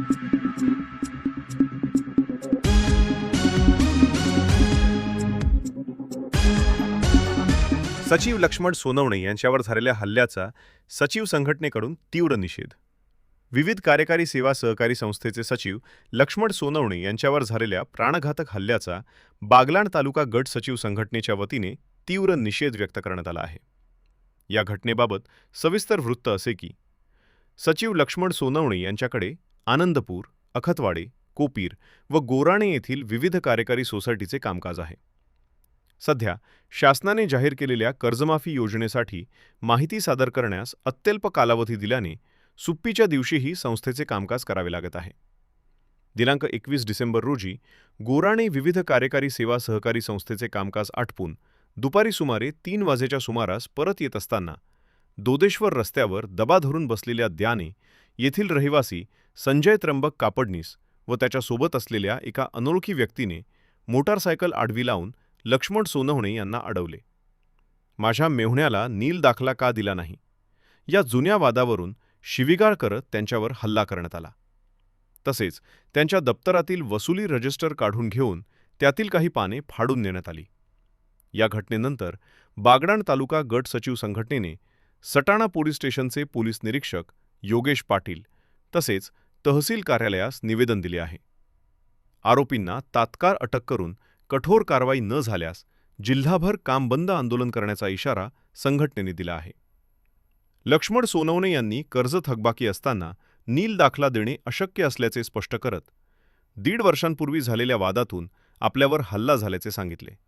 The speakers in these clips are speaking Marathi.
सचिव लक्ष्मण सोनवणे यांच्यावर झालेल्या हल्ल्याचा सचिव संघटनेकडून तीव्र निषेध. विविध कार्यकारी सेवा सहकारी संस्थेचे सचिव लक्ष्मण सोनवणे यांच्यावर झालेल्या प्राणघातक हल्ल्याचा बागलाण तालुका गट सचिव संघटनेच्या वतीने तीव्र निषेध व्यक्त करण्यात आला आहे. या घटनेबाबत सविस्तर वृत्त असे की सचिव लक्ष्मण सोनवणे यांच्याकडे आनंदपूर अखतवाडे कोपीर व गोराणे येथील विविध कार्यकारी सोसायटीचे कामकाज आहे. सध्या शासनाने जाहीर केलेल्या कर्जमाफी योजनेसाठी माहिती सादर करण्यास अत्यल्प कालावधी दिल्याने सुप्पीच्या दिवशीही संस्थेचे कामकाज करावे लागत आहे. दिनांक एकवीस डिसेंबर रोजी गोराणे विविध कार्यकारी सेवा सहकारी संस्थेचे कामकाज आटपून दुपारी सुमारे तीन वाजेच्या सुमारास परत येत असताना दोदेश्वर रस्त्यावर दबा धरून बसलेल्या द्याने येथील रहिवासी संजय त्र्यंबक कापडनीस व त्याच्यासोबत असलेल्या एका अनोळखी व्यक्तीने मोटारसायकल आडवी लावून लक्ष्मण सोनवणे यांना अडवले. माझ्या मेहुण्याला नील दाखला का दिला नाही या जुन्या वादावरून शिविगाळ करत त्यांच्यावर हल्ला करण्यात आला. तसेच त्यांच्या दप्तरातील वसुली रजिस्टर काढून घेऊन त्यातील काही पाने फाडून नेण्यात आली. या घटनेनंतर बागडाण तालुका गट सचिव संघटनेने सटाणा पोलीस स्टेशनचे पोलीस निरीक्षक योगेश पाटील तसेच तहसील कार्यालयास निवेदन दिले आहे. आरोपींना तात्काळ अटक करून कठोर कारवाई न झाल्यास जिल्हाभर काम बंद आंदोलन करण्याचा इशारा संघटनेने दिला आहे. लक्ष्मण सोनवणे यांनी कर्ज थकबाकी असताना नील दाखला देणे अशक्य असल्याचे स्पष्ट करत दीड वर्षांपूर्वी झालेल्या वादातून आपल्यावर हल्ला झाल्याचे सांगितले.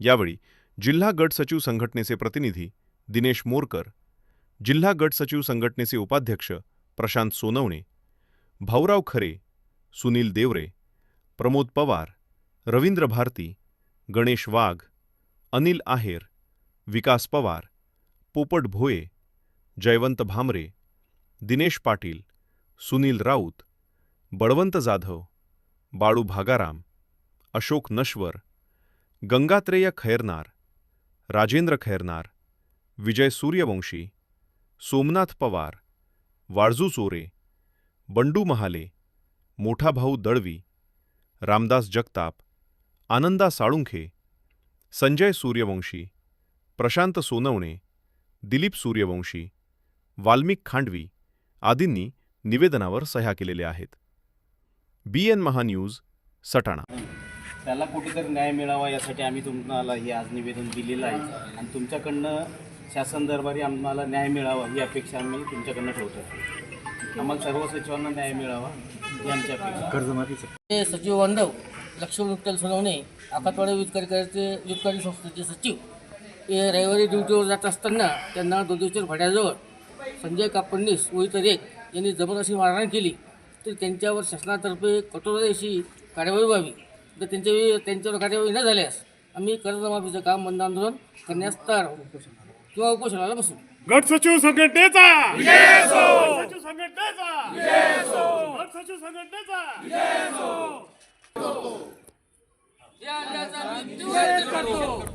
यावेळी जिल्हा गट सचिव संघटनेचे प्रतिनिधी दिनेश मोरकर जिल्हा गट सचिव संघटनेचे उपाध्यक्ष प्रशांत सोनवणे भाऊराव खरे सुनील देवरे प्रमोद पवार रवींद्र भारती गणेश वाघ अनिल आहेर विकास पवार पोपट भोये जयवंत भामरे दिनेश पाटील सुनील राऊत बळवंत जाधव बाळू भागाराम अशोक नश्वर गंगात्रेय खैरनार राजेंद्र खैरनार विजय सूर्यवंशी सोमनाथ पवार वाळजू चोरे बंडू महाले मोठा भाऊ दळवी रामदास जगताप आनंदा साळुंखे संजय सूर्यवंशी प्रशांत सोनवणे दिलीप सूर्यवंशी वाल्मिक खांडवी आदींनी निवेदनावर सह्या केलेल्या आहेत. बी एन महान्यूज सटाणा. त्याला कुठेतरी न्याय मिळावा यासाठी आम्ही तुम्हाला हे आज निवेदन दिलेलं आहे. आणि तुमच्याकडनं शासन दरबारी आम्हाला न्याय मिळावा ही अपेक्षा आम्ही तुमच्याकडनं ठेवतो. आम्हाला सर्व सचिवांना न्याय मिळावा ही आमची अपेक्षा ते सचिव बांधव लक्ष्मण विठ्ठल सोनवणे आखातवाडा वीज कार्यकाळाचे वीजकारी संस्थेचे सचिव हे रविवारी ड्युटीवर जात असताना त्यांना दोदेश्वर फाट्याजवळ संजय कापडणीस व इतर एक यांनी जबरदस्ती मारहाण केली. तर त्यांच्यावर शासनातर्फे कठोर अशी कार्यवाही व्हावी. जर त्यांच्या त्यांच्यावर कार्यवाही न झाल्यास आम्ही कर्जमाफीचं काम बंद आंदोलन करण्यास तयार आहोत. किंवा उपोषणाला बसू. गट सचिव संघटनेचा. सचिव संघटनेचा. गट सचिव संघटनेचा. या निषेध करतो